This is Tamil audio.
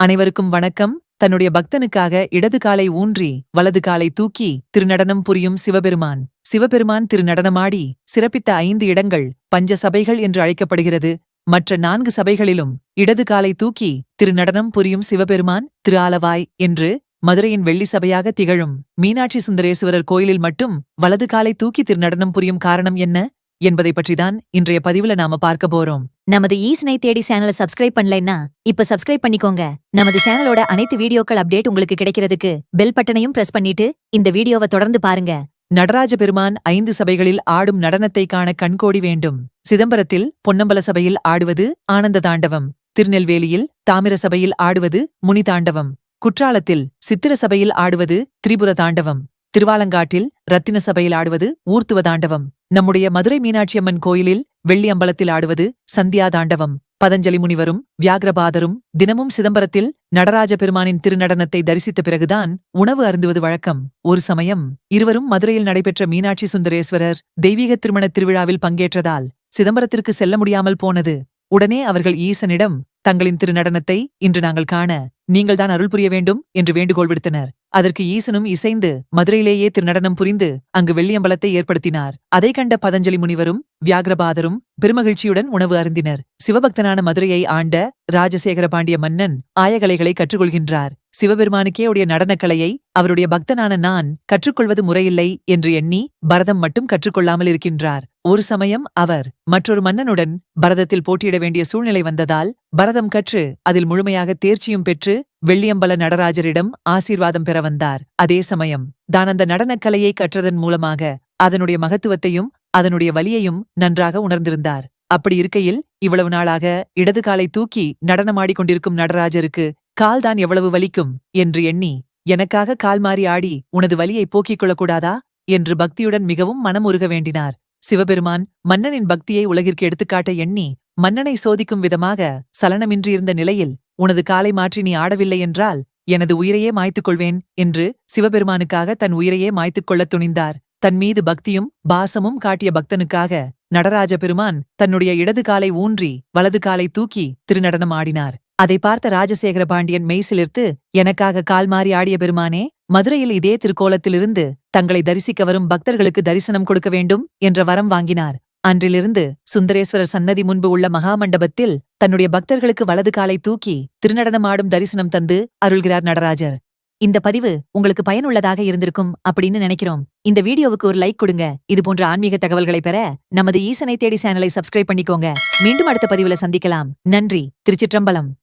அனைவருக்கும் வணக்கம். தன்னுடைய பக்தனுக்காக இடது காலை ஊன்றி வலது காலை தூக்கி திருநடனம் புரியும் சிவபெருமான். சிவபெருமான் திருநடனமாடி சிறப்பித்த ஐந்து இடங்கள் பஞ்ச சபைகள் என்று அழைக்கப்படுகிறது. மற்ற நான்கு சபைகளிலும் இடது காலை தூக்கி திருநடனம் புரியும் சிவபெருமான் திரு ஆலவாய் என்று மதுரையின் வெள்ளி சபையாக திகழும் மீனாட்சி சுந்தரேஸ்வரர் கோயிலில் மட்டும் வலது காலை தூக்கி திருநடனம் புரியும் காரணம் என்ன என்பதை பற்றிதான் இன்றைய பதிவுல நாம பார்க்க போறோம். நமது e ஈசனை தேடி சேனலை சப்ஸ்கிரைப் பண்ணலைன்னா இப்ப சப்ஸ்கிரைப் பண்ணிக்கோங்க. நமது சேனலோட அனைத்து வீடியோக்கள் அப்டேட் உங்களுக்கு கிடைக்கிறதுக்கு பெல் பட்டனையும் பிரஸ் பண்ணிட்டு இந்த வீடியோவை தொடர்ந்து பாருங்க. நடராஜ பெருமான் ஐந்து சபைகளில் ஆடும் நடனத்தை காண கண்கோடி வேண்டும். சிதம்பரத்தில் பொன்னம்பல சபையில் ஆடுவது ஆனந்த தாண்டவம். திருநெல்வேலியில் தாமிர சபையில் ஆடுவது முனி தாண்டவம். குற்றாலத்தில் சித்திர சபையில் ஆடுவது திரிபுர தாண்டவம். திருவாலங்காட்டில் ரத்தின சபையில் ஆடுவது ஊர்த்துவ தாண்டவம். நம்முடைய மதுரை மீனாட்சியம்மன் கோயிலில் வெள்ளி அம்பலத்தில் ஆடுவது சந்தியா தாண்டவம் பதஞ்சலி முனிவரும் வியாகிரபாதரும் தினமும் சிதம்பரத்தில் நடராஜ பெருமானின் திருநடனத்தை தரிசித்த பிறகுதான் உணவு அருந்துவது வழக்கம். ஒரு சமயம் இருவரும் மதுரையில் நடைபெற்ற மீனாட்சி சுந்தரேஸ்வரர் தெய்வீக திருமண திருவிழாவில் பங்கேற்றதால் சிதம்பரத்திற்கு செல்ல முடியாமல் போனது. உடனே அவர்கள் ஈசனிடம் தங்களின் திருநடனத்தை இன்று நாங்கள் காண நீங்கள்தான் அருள் புரிய வேண்டும் என்று வேண்டுகோள் விடுத்தனர். அதற்கு ஈசனும் இசைந்து மதுரையிலேயே திருநடனம் புரிந்து அங்கு வெள்ளியம்பலத்தை ஏற்படுத்தினார். அதை கண்ட பதஞ்சலி முனிவரும் வியாகரபாதரும் பெருமகிழ்ச்சியுடன் உணவு அருந்தினர். சிவபக்தனான மதுரையை ஆண்ட ராஜசேகர பாண்டிய மன்னன் ஆயகலைகளை கற்றுக்கொள்கின்றார். சிவபெருமானுக்கே உடைய நடனக்கலையை அவருடைய பக்தனான நான் கற்றுக்கொள்வது முறையில்லை என்று எண்ணி பரதம் மட்டும் கற்றுக்கொள்ளாமல் இருக்கின்றார் ஒரு சமயம் அவர் மற்றொரு மன்னனுடன் பரதத்தில் போட்டியிட வேண்டிய சூழ்நிலை வந்ததால் பரதம் கற்று அதில் முழுமையாக தேர்ச்சியும் பெற்று வெள்ளியம்பல நடராஜரிடம் ஆசீர்வாதம் பெற வந்தார். அதே சமயம் தான் அந்த நடனக்கலையை கற்றதன் மூலமாக அதனுடைய மகத்துவத்தையும் அதனுடைய வலியையும் நன்றாக உணர்ந்திருந்தார். அப்படி இருக்கையில் இவ்வளவு நாளாக இடது காலை தூக்கி நடனமாடிக் கொண்டிருக்கும் நடராஜருக்கு கால்தான் எவ்வளவு வலிக்கும் என்று எண்ணி எனக்காக கால் மாறி ஆடி உனது வலியை போக்கிக் கொள்ளக்கூடாதா? என்று பக்தியுடன் மிகவும் மனமுருக வேண்டினார். சிவபெருமான் மன்னனின் பக்தியை உலகிற்கு எடுத்துக்காட்ட எண்ணி மன்னனை சோதிக்கும் விதமாக சலனமின்றியிருந்த நிலையில் உனது காலை மாற்றி நீ ஆடவில்லை என்றால் எனது உயிரையே மாய்த்துக் கொள்வேன் என்று சிவபெருமானுக்காக தன் உயிரையே மாய்த்துக் கொள்ளத் துணிந்தார். தன் மீது பக்தியும் பாசமும் காட்டிய பக்தனுக்காக நடராஜ பெருமான் தன்னுடைய இடது காலை ஊன்றி வலது காலை தூக்கி திருநடனம் ஆடினார். அதை பார்த்த ராஜசேகர பாண்டியன் மெய்சிலிர்த்து எனக்காக கால் மாறி ஆடிய பெருமானே மதுரையில் இதே திருக்கோலத்திலிருந்து தங்களை தரிசிக்க வரும் பக்தர்களுக்கு தரிசனம் கொடுக்க வேண்டும் என்ற வரம் வாங்கினார். அன்றிலிருந்து சுந்தரேஸ்வரர் சன்னதி முன்பு உள்ள மகாமண்டபத்தில் தன்னுடைய பக்தர்களுக்கு வலது காலை தூக்கி திருநடனமாடும் தரிசனம் தந்து அருள்கிறார் நடராஜர். இந்த பதிவு உங்களுக்கு பயனுள்ளதாக இருந்திருக்கும் அப்படின்னு நினைக்கிறோம். இந்த வீடியோவுக்கு ஒரு லைக் கொடுங்க. இது போன்ற ஆன்மீக தகவல்களை பெற நமது ஈசனை தேடி சேனலை சப்ஸ்கிரைப் பண்ணிக்கோங்க. மீண்டும் அடுத்த பதிவுல சந்திக்கலாம். நன்றி. திருச்சிற்றம்பலம்.